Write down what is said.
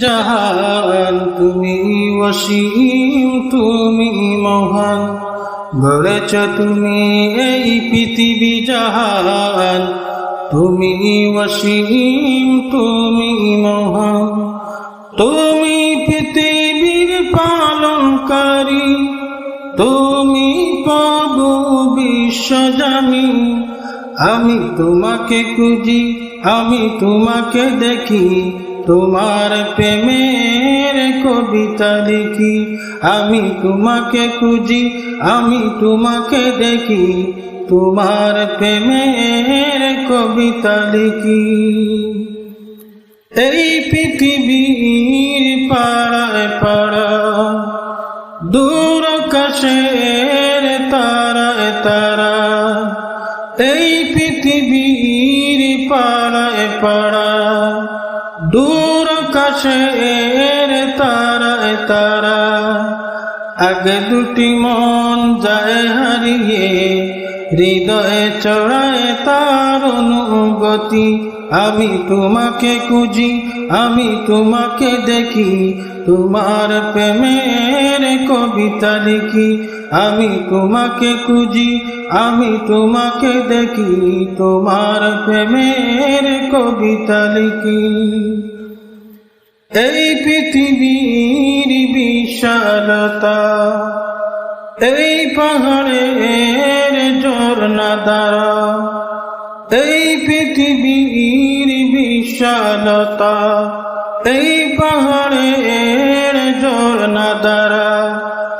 জাহান তুমি অসীম, তুমি মহান। গড়েছ তুমি এই পৃথিবী জাহান। তুমি অসীম, তুমি মহান। তুমি পৃথিবীর পালনকারী। তুমি প্রভু বিশ্বজামি আমি তোমাকে খুঁজি, আমি তোমাকে দেখি। তোমার প্রেমের কবিতা লিখি আমি তোমাকে খুঁজি, আমি তোমাকে দেখি। তোমার প্রেমের কবিতা লিখি এই পৃথিবীর পাড়ায় পাড়া, দূর কাশের তারায় তারা। এই পৃথিবীর পাড়ায় পাড়া দূর কাশের তারায় তারা আগে দুটি মন যায় হারিয়ে হৃদয়ে চড়ায় তার অনুগতি আমি তোমাকে খুঁজি আমি তোমাকে দেখি তোমার প্রেমের কবিতা লিখি আমি তোমাকে খুঁজি, আমি তোমাকে দেখি। তোমার প্রেমের কবিতা লিখি। এই পৃথিবীর বিশালতা, এই পাহাড়ের ঝর্ণা দ্বারা, এই পৃথিবীর বিশালতা, এই পাহাড়ের ঝর্ণা দ্বারা।